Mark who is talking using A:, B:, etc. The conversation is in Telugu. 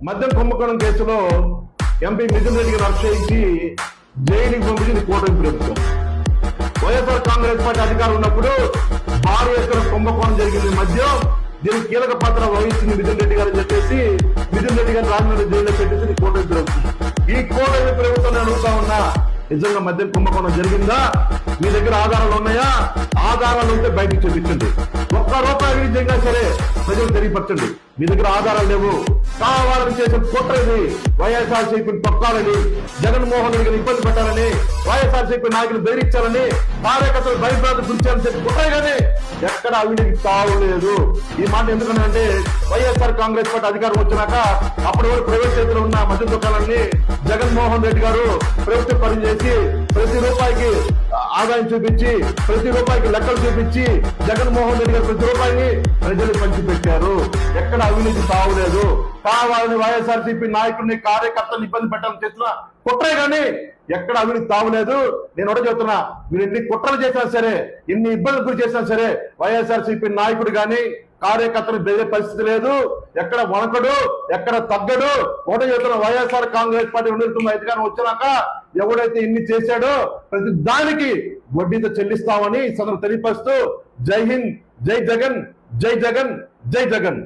A: మద్యం కుంభకోణం కేసులో ఎంపీ మిథున్ రెడ్డికి గారు అరెస్ట్ జైలుకి పంపించింది కూటమి ప్రభుత్వం వైఎస్ఆర్ కాంగ్రెస్ పార్టీ అధికారం ఉన్నప్పుడు భారీ ఎత్తున కుంభకోణం జరిగింది. మద్యం దీనికి కీలక పాత్ర వహించింది మిథున్ రెడ్డి గారు అని చెప్పేసి మిథున్ రెడ్డి గారు రాజమండ్రి జైల్లో పెట్టేసింది కూటమి ప్రభుత్వం ఈ కూటమి ప్రభుత్వం అడుగుతా ఉన్నా నిజంగా మద్యం కుంభకోణం జరిగిందా? మీ దగ్గర ఆధారాలు ఉన్నాయా? ఆధారాలు ఉంటే బయటకు చూపించండి. ఒక్క రూపాయి నిజంగా సరే ప్రజలు తెలియపరచండి. మీ దగ్గర ఆధారాలు లేవు. కావాలని చేసిన కుట్రది వైఎస్ఆర్ సిపిని తొక్కాలని జగన్మోహన్ రెడ్డి ఇబ్బంది పెట్టాలని వైఎస్ఆర్ సిపి నాయకులు బెదిరించాలని కార్యకర్తలు భయప్రాంతం గురించాలని చెప్పి కుట్ర కానీ ఎక్కడ అవినీతికి తావు ఈ మాట ఎందుకంటే వైఎస్ఆర్ కాంగ్రెస్ పార్టీ అధికారం వచ్చినాక అప్పటి వరకు ప్రైవేట్ చేతిలో ఉన్న మద్య దుకాణాన్ని జగన్మోహన్ రెడ్డి గారు ప్రైవేటు పని చేసి ప్రతి రూపాయికి ఆదాయం చూపించి ప్రతి రూపాయికి లెక్కలు చూపించి జగన్మోహన్ రెడ్డి గారు ప్రతి రూపాయిని ప్రజలు పంచిపెట్టారు. ఎక్కడ అవినీతి తావులేదు కావాలని వైఎస్ఆర్సీపీ నాయకుడిని కార్యకర్తలు ఇబ్బంది పెట్టాలని చేసిన కుట్రే కానీ ఎక్కడ అవినీతి తావులేదు నేను ఒకటి చెప్తున్నా మీరు ఎన్ని కుట్రలు చేసినా సరే ఎన్ని ఇబ్బందులు గురి చేసినా సరే వైఎస్ఆర్సీపీ నాయకుడు కానీ కార్యకర్తలు బెదిరే పరిస్థితి లేదు. ఎక్కడ వణకడు ఎక్కడ తగ్గడు ఒకటి చెప్తున్నా వైఎస్ఆర్ కాంగ్రెస్ పార్టీ ఉన్నటువంటి అధికారం వచ్చినాక ఎవడైతే ఇన్ని చేశాడో ప్రతి దానికి వడ్డీతో చెల్లిస్తామని సందర్భం తెలియపరుస్తూ జై హింద్ జై జగన్ జై జగన్ జై జగన్.